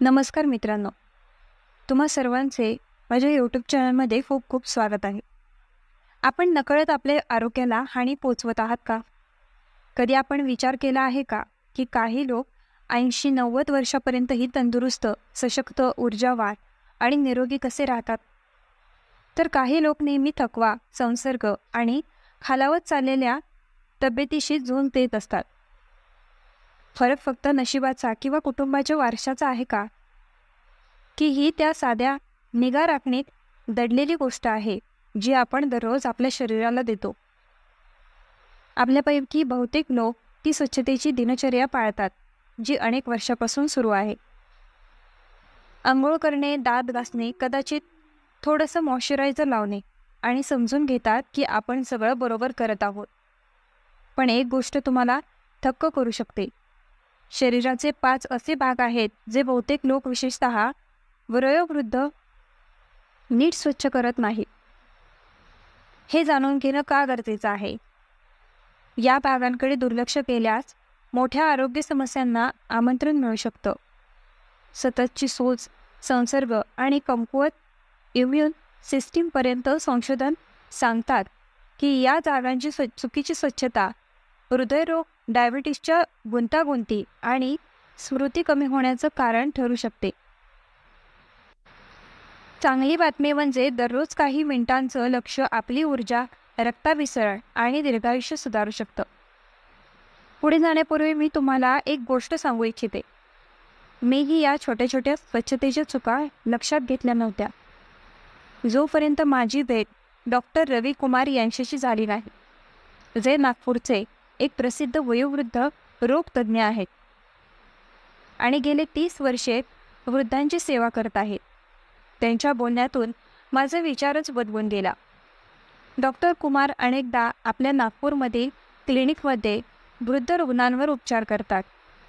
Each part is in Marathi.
नमस्कार मित्रांनो. तुम्हा सर्वांचे माझ्या यूट्यूब चॅनलमध्ये खूप खूप स्वागत आहे. आपण नकळत आपल्या आरोग्याला हानी पोचवत आहात का? कधी आपण विचार केला आहे का की काही लोक ऐंशी नव्वद वर्षापर्यंतही तंदुरुस्त सशक्त ऊर्जावान आणि निरोगी कसे राहतात? तर काही लोक नेहमी थकवा संसर्ग आणि खालावत चाललेल्या तब्येतीशी झोन देत असतात. फरक फक्त नशिबाचा किंवा कुटुंबाच्या वारशाचा आहे का? की ही त्या साध्या निगा राखणीत दडलेली गोष्ट आहे जी आपण दररोज आपल्या शरीराला देतो. आपल्यापैकी बहुतेक लोक ती स्वच्छतेची दिनचर्या पाळतात जी अनेक वर्षापासून सुरू आहे. आंघोळ करणे दात घासणे कदाचित थोडंसं मॉइश्चरायझर लावणे आणि समजून घेतात की आपण सगळं बरोबर करत आहोत. पण एक गोष्ट तुम्हाला थक्क करू शकते. शरीराचे पाच असे भाग आहेत जे बहुतेक लोक विशेषत वयोवृद्ध नीट स्वच्छ करत नाही हे जाणून घेणं का गरजेचं आहे? या भागांकडे दुर्लक्ष केल्यास मोठ्या आरोग्य समस्यांना आमंत्रण मिळू शकतं. सततची सोच संसर्ग आणि कमकुवत इम्युन सिस्टीमपर्यंत संशोधन सांगतात की या जागांची स्व चुकीची स्वच्छता हृदयरोग डायबिटीसच्या गुंतागुंती आणि स्मृती कमी होण्याचं कारण ठरू शकते. चांगली बातमी म्हणजे दररोज काही मिनिटांचं लक्ष आपली ऊर्जा रक्ताभिसरण आणि दीर्घायुष्य सुधारू शकतं. पुढे जाण्यापूर्वी मी तुम्हाला एक गोष्ट सांगू इच्छिते. मीही या छोट्या छोट्या स्वच्छतेच्या चुका लक्षात घेतल्या नव्हत्या. जोपर्यंत माझी भेट डॉक्टर रवी कुमार यांच्याशी झाली नाही जे नागपूरचे एक प्रसिद्ध वयोवृद्ध रोगतज्ञ आहेत. आणि गेले तीस वर्षे वृद्धांची सेवा करत आहेत. त्यांच्या बोलण्यातून माझा विचारच बदलून गेला. डॉक्टर कुमार अनेकदा आपल्या नागपूरमधील क्लिनिकमध्ये वृद्ध रुग्णांवर उपचार करतात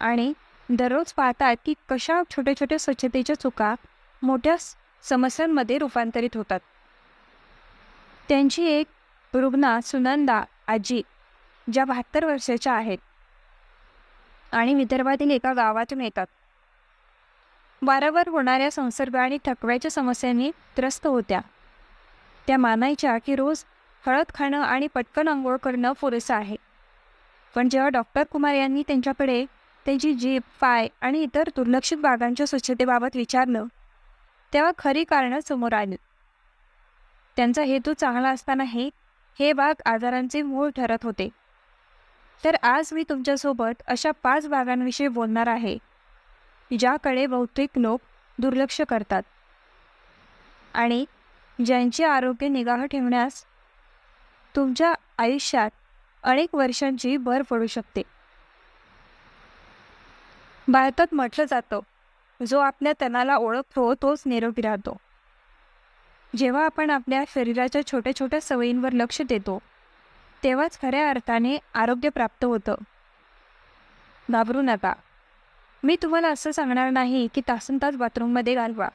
आणि दररोज पाहतात की कशा छोट्या छोट्या स्वच्छतेच्या चुका मोठ्या समस्यांमध्ये रूपांतरित होतात. त्यांची एक रुग्णा सुनंदा आजी ज्या बहात्तर वर्षाच्या आहेत आणि विदर्भातील एका गावातून येतात. वारंवार होणाऱ्या संसर्ग आणि थकव्याच्या समस्यांनी त्रस्त होत्या. त्या मानायच्या की रोज हळद खाणं आणि पटकन आंघोळ करणं पुरेसं आहे. पण जेव्हा डॉक्टर कुमार यांनी त्यांच्याकडे त्यांची जीभ पाय आणि इतर दुर्लक्षित भागांच्या स्वच्छतेबाबत विचारलं तेव्हा खरी कारणं समोर आली. त्यांचा हेतू चांगला असतानाही हे भाग आजारांचे मूळ ठरत होते. तर आज मी तुमच्यासोबत अशा पाच भागांविषयी बोलणार आहे ज्याकडे बहुतेक लोक दुर्लक्ष करतात. आणि ज्यांचे आरोग्य निगाह ठेवण्यास तुमच्या आयुष्यात अनेक वर्षांची भर पडू शकते. भारतात म्हटलं जातं जो आपल्या तणाला ओळखतो तोच निरोगी राहतो. जेव्हा आपण आपल्या शरीराच्या छोट्या छोट्या सवयींवर लक्ष देतो तेव्हाच खऱ्या अर्थाने आरोग्य प्राप्त होतं. घाबरू नका. मी तुम्हाला असं सांगणार नाही की तासन तास बाथरूममध्ये घालवा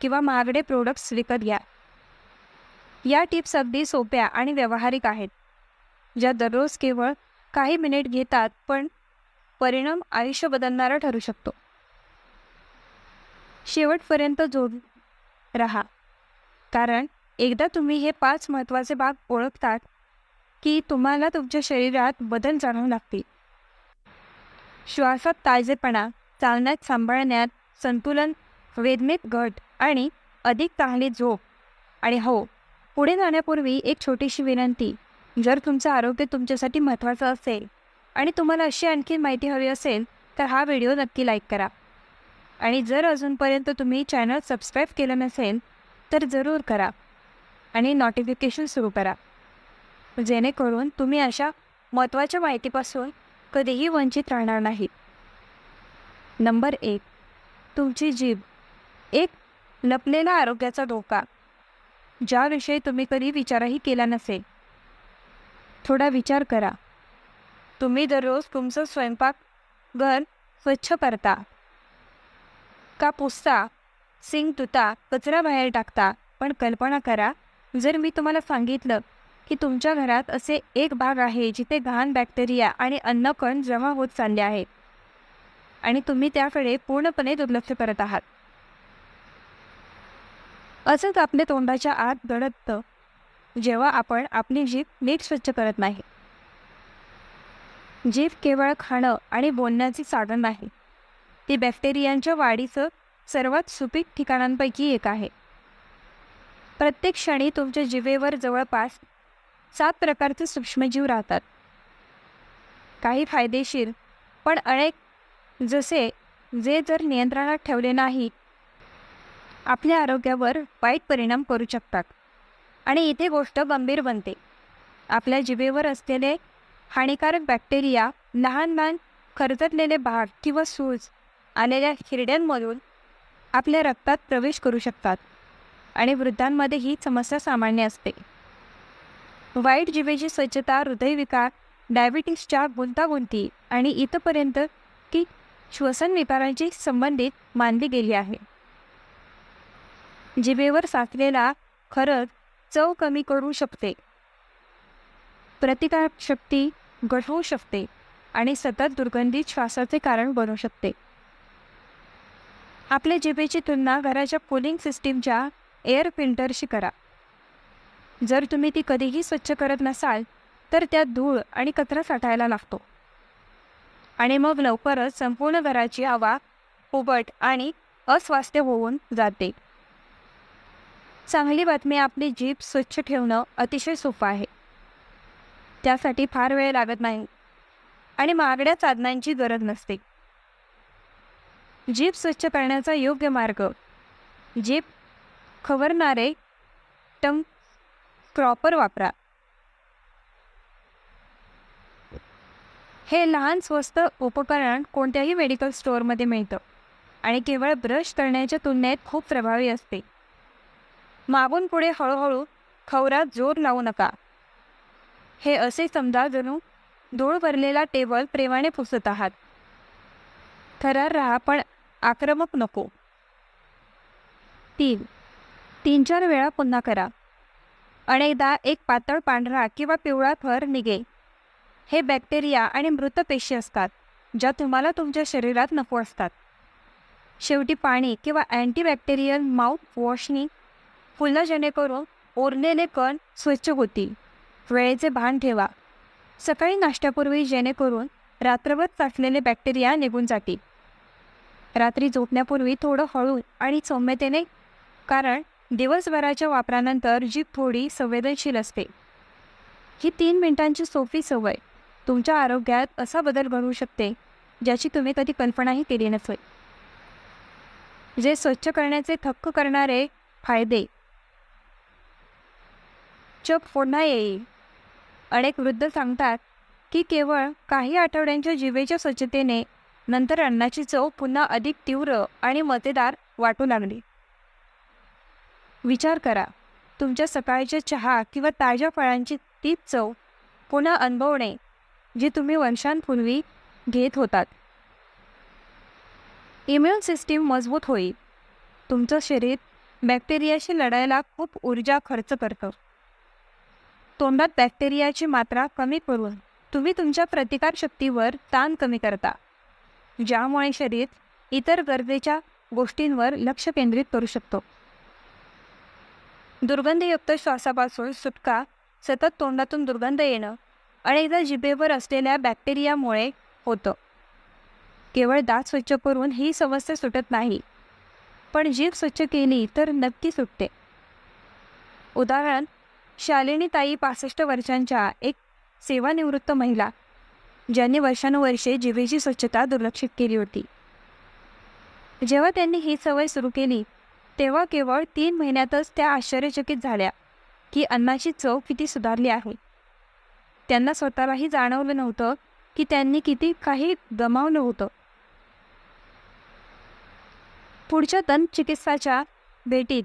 किंवा महागडे प्रोडक्ट्स विकत घ्या. या टिप्स अगदी सोप्या आणि व्यावहारिक आहेत. ज्या दररोज केवळ काही मिनिट घेतात पण परिणाम आयुष्य बदलणारा ठरू शकतो. शेवटपर्यंत जोड राहा. कारण एकदा तुम्ही हे पाच महत्त्वाचे भाग ओळखतात की तुम्हाला तुमच्या शरीरात बदल जाणवू लागतील. श्वासात ताजेपणा चालण्यात सांभाळण्यात संतुलन वेदनेत घट आणि अधिक चांगली झोप. आणि हो पुढे जाण्यापूर्वी एक छोटीशी विनंती. जर तुमचं आरोग्य तुमच्यासाठी महत्त्वाचं असेल आणि तुम्हाला अशी आणखी माहिती हवी असेल तर हा व्हिडिओ नक्की लाईक करा. आणि जर अजूनपर्यंत तुम्ही चॅनल सबस्क्राईब केलं नसेल तर जरूर करा. आणि नोटिफिकेशन सुरू करा. जेणेकरून तुम्ही अशा महत्त्वाच्या माहितीपासून कधीही वंचित राहणार नाही. नंबर एक तुमची जीभ. एक लपलेला आरोग्याचा धोका. ज्याविषयी तुम्ही कधी विचारही केला नसेल. थोडा विचार करा. तुम्ही दररोज तुमचं स्वयंपाक घर स्वच्छ करता. का पुसता सिंग तुता कचरा बाहेर टाकता पण कल्पना करा. जर मी तुम्हाला सांगितलं की तुमच्या घरात असे एक भाग आहे जिथे घाण बॅक्टेरिया आणि अन्नकण जमा होत चालले आहे. आणि तुम्ही त्याकडे पूर्णपणे दुर्लक्ष करत आहात. असंच आपल्या तोंडाच्या आत दडतं जेव्हा आपण आपली जीभ नीट स्वच्छ करत नाही. जीभ केवळ खाणं आणि बोलण्याचे साधन नाही. ती बॅक्टेरियांच्या वाढीचं सर्वात सुपीक ठिकाणांपैकी एक आहे. प्रत्येक क्षणी तुमच्या जिभेवर जवळपास सात प्रकारचे सूक्ष्मजीव राहतात. काही फायदेशीर पण अनेक जसे जे जर नियंत्रणात ठेवले नाही आपल्या आरोग्यावर वाईट परिणाम करू शकतात. आणि इथे गोष्ट गंभीर बनते. आपल्या जिभेवर असलेले हानिकारक बॅक्टेरिया लहान लहान खरचटलेले भाग किंवा सूज आलेल्या हिरड्यांमधून आपल्या रक्तात प्रवेश करू शकतात. आणि वृद्धांमध्ये ही समस्या सामान्य असते. वाईट जिभेची स्वच्छता हृदयविकार डायबिटीसच्या गुंतागुंती आणि इथपर्यंत की श्वसन विकारांशी संबंधित मानली गेली आहे. जिभेवर साचलेला खरंच चव कमी करू शकते. प्रतिकारशक्ती घटवू शकते आणि सतत दुर्गंधित श्वासाचे कारण बनू शकते. आपल्या जिभेची तुलना घराच्या कुलिंग सिस्टीमच्या एअर फिल्टरशी करा. जर तुम्ही ती कधीही स्वच्छ करत नसाल तर त्यात धूळ आणि कचरा साठायला लागतो. आणि मग लवकरच संपूर्ण घराची हवा उबट आणि अस्वास्थ्य होऊन जाते. चांगली बातमी आपली जीभ स्वच्छ ठेवणं अतिशय सोपं आहे. त्यासाठी फार वेळ लागत नाही आणि महागड्या साधनांची गरज नसते. जीभ स्वच्छ करण्याचा योग्य मार्ग. जीभ खवरणारे टंक क्रॉपर वापरा. हे लहान स्वस्त उपकरण कोणत्याही मेडिकल स्टोअरमध्ये मिळतं आणि केवळ ब्रश करण्याच्या तुलनेत खूप प्रभावी असते. मागून पुढे हळूहळू खवरात जोर लावू नका. हे असे समजा जणू धूळ भरलेला टेबल प्रेमाने पुसत आहात. थरार राहा पण आक्रमक नको. तीन तीन चार वेळा पुन्हा करा. अनेकदा एक पातळ पांढरा किंवा पिवळा थर निघे. हे बॅक्टेरिया आणि मृत पेशी असतात ज्या तुम्हाला तुमच्या शरीरात नको असतात. शेवटी पाणी किंवा अँटीबॅक्टेरियल माउथ वॉशनी फुलं जेणेकरून ओरलेले कण स्वच्छ होतील. वेळेचे भान ठेवा. सकाळी नाश्त्यापूर्वी जेणेकरून रात्रभर साठलेले बॅक्टेरिया निघून जातील. रात्री झोपण्यापूर्वी थोडं हळू आणि सौम्यतेने कारण दिवसभराच्या वापरानंतर जीभ थोडी संवेदनशील असते. ही तीन मिनिटांची सोपी सवय तुमच्या आरोग्यात असा बदल घडवू शकते ज्याची तुम्ही कधी कल्पनाही केली नसेल. जे स्वच्छ करण्याचे थक्क करणारे फायदे. चप फोडणा येईल. अनेक वृद्ध सांगतात की केवळ काही आठवड्यांच्या जीवेच्या स्वच्छतेने नंतर अन्नाची चव पुन्हा अधिक तीव्र आणि मजेदार वाटू लागली. विचार करा. तुमच्या सकाळच्या चहा किंवा ताज्या फळांची तीच चव पुन्हा अनुभवणे जी तुम्ही वर्षांपूर्वी घेत होतात. इम्युन सिस्टीम मजबूत होईल. तुमचं शरीर बॅक्टेरियाशी लढायला खूप ऊर्जा खर्च करतं. तोंडात बॅक्टेरियाची मात्रा कमी करून तुम्ही तुमच्या प्रतिकारशक्तीवर ताण कमी करता ज्यामुळे शरीर इतर गरजेच्या गोष्टींवर लक्ष केंद्रित करू शकतो. दुर्गंधयुक्त श्वासापासून सुटका सतत तोंडातून दुर्गंध येणं अनेकदा जिभेवर असलेल्या बॅक्टेरियामुळे होतं. केवळ दात स्वच्छ करून ही समस्या सुटत नाही पण जीभ स्वच्छ केली तर नक्की सुटते. उदाहरण शालिनी ताई पासष्ट वर्षांच्या एक सेवानिवृत्त महिला ज्यांनी वर्षानुवर्षे जिभेची स्वच्छता दुर्लक्षित केली होती. जेव्हा त्यांनी ही सवय सुरू केली तेव्हा केवळ तीन महिन्यातच त्या आश्चर्यचकित झाल्या की अन्नाची चव किती सुधारली आहे. त्यांना स्वतःलाही जाणवलं नव्हतं की त्यांनी किती काही गमावलं होतं. पुढच्या दंत चिकित्साच्या भेटीत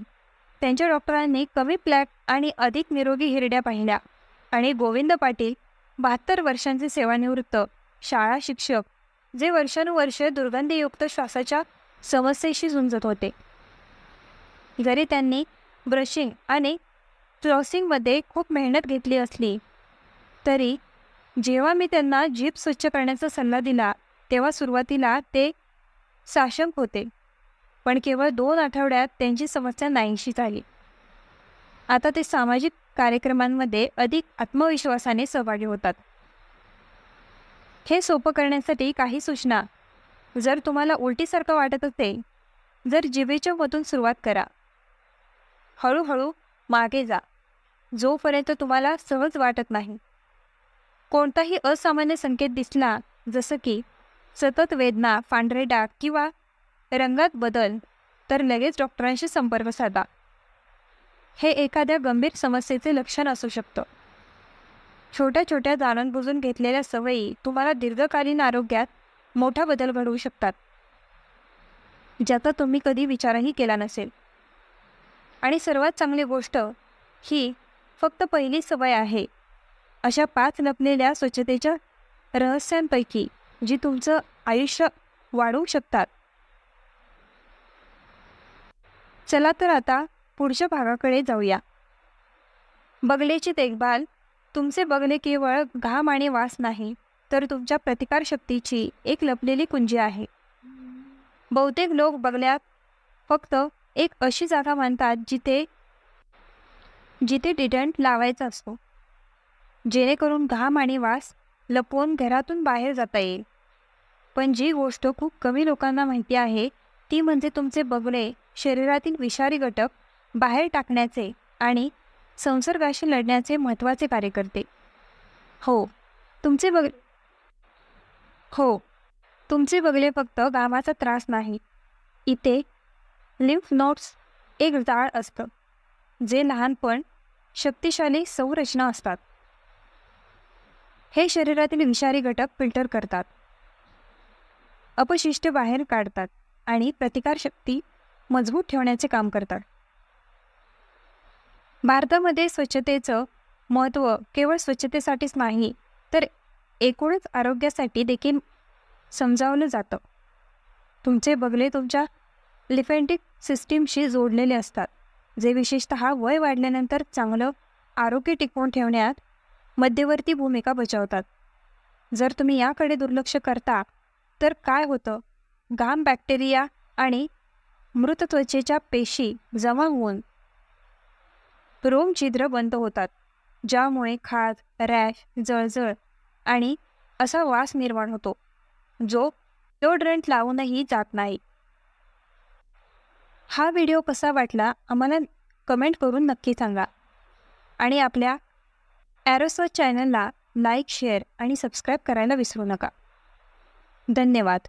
त्यांच्या डॉक्टरांनी कमी प्लॅक आणि अधिक निरोगी हिरड्या पाहिल्या आणि गोविंद पाटील बहात्तर वर्षांचे सेवानिवृत्त शाळा शिक्षक जे वर्षानुवर्षे दुर्गंधीयुक्त श्वासाच्या समस्येशी झुंजत होते. जरी त्यांनी ब्रशिंग आणि फ्लॉसिंगमध्ये खूप मेहनत घेतली असली तरी जेव्हा मी त्यांना जीभ स्वच्छ करण्याचा सल्ला दिला तेव्हा सुरुवातीला ते साशंक होते. पण केवळ दोन आठवड्यात त्यांची समस्या नाहीशी झाली. आता ते सामाजिक कार्यक्रमांमध्ये अधिक आत्मविश्वासाने सहभागी होतात. हे सोपं करण्यासाठी काही सूचना. जर तुम्हाला उलटीसारखं वाटत असेल जर जिभेच्या मधून सुरुवात करा. हळूहळू मागे जा. जोपर्यंत तुम्हाला सहज वाटत नाही. कोणताही असामान्य संकेत दिसला जसं की सतत वेदना पांढरे डाग किंवा रंगात बदल तर लगेच डॉक्टरांशी संपर्क साधा. हे एखाद्या गंभीर समस्येचे लक्षण असू शकतं. छोट्या छोट्या जाणून बुजून घेतलेल्या सवयी तुम्हाला दीर्घकालीन आरोग्यात मोठा बदल घडवू शकतात. ज्याचा तुम्ही कधी विचारही केला नसेल. आणि सर्वात चांगली गोष्ट ही फक्त पहिली सवय आहे. अशा पाच लपलेल्या स्वच्छतेच्या रहस्यांपैकी जी तुमचं आयुष्य वाढवू शकतात. चला तर आता पुढच्या भागाकडे जाऊया. बगलेची देखभाल तुमचे बगले केवळ घाम आणि वास नाही तर तुमच्या प्रतिकारशक्तीची एक लपलेली कुंजी आहे. बहुतेक लोक बगल्यात फक्त एक अशी जागा मानतात जिथे जिथे डिटंट लावायचा असतो. जेणेकरून घाम आणि वास लपवून घरातून बाहेर जाता येईल. पण जी गोष्ट खूप कमी लोकांना माहिती आहे ती म्हणजे तुमचे बगले शरीरातील विषारी घटक बाहेर टाकण्याचे आणि संसर्गाशी लढण्याचे महत्त्वाचे कार्य करते हो तुमचे बग हो तुमचे बगले फक्त गावाचा त्रास नाही. इथे लिम्फ नोट्स एक जाळ असतं जे लहानपण शक्तिशाली संरचना असतात. हे शरीरातील विषारी घटक फिल्टर करतात. अपशिष्ट बाहेर काढतात आणि प्रतिकारशक्ती मजबूत ठेवण्याचे काम करतात. भारतामध्ये स्वच्छतेचं महत्त्व केवळ स्वच्छतेसाठीच नाही तर एकूणच आरोग्यासाठी देखील समजावलं जातं. तुमचे बगले तुमच्या लिफेंटिक सिस्टीमशी जोडलेले असतात जे विशेषत वय वाढल्यानंतर चांगलं आरोग्य टिकवून ठेवण्यात मध्यवर्ती भूमिका बजावतात. जर तुम्ही याकडे दुर्लक्ष करता तर काय होतं? घाम बॅक्टेरिया आणि मृत त्वचेच्या पेशी जमा होऊन रोम छिद्र बंद होतात ज्यामुळे खाज रॅश जळजळ आणि असा वास निर्माण होतो जो डिओड्रंट लावूनही जात नाही. हा व्हिडिओ कसा वाटला आम्हाला कमेंट करून नक्की सांगा. आणि आपल्या ॲरोसॉ चॅनलला लाईक शेअर आणि सबस्क्राईब करायला विसरू नका. धन्यवाद.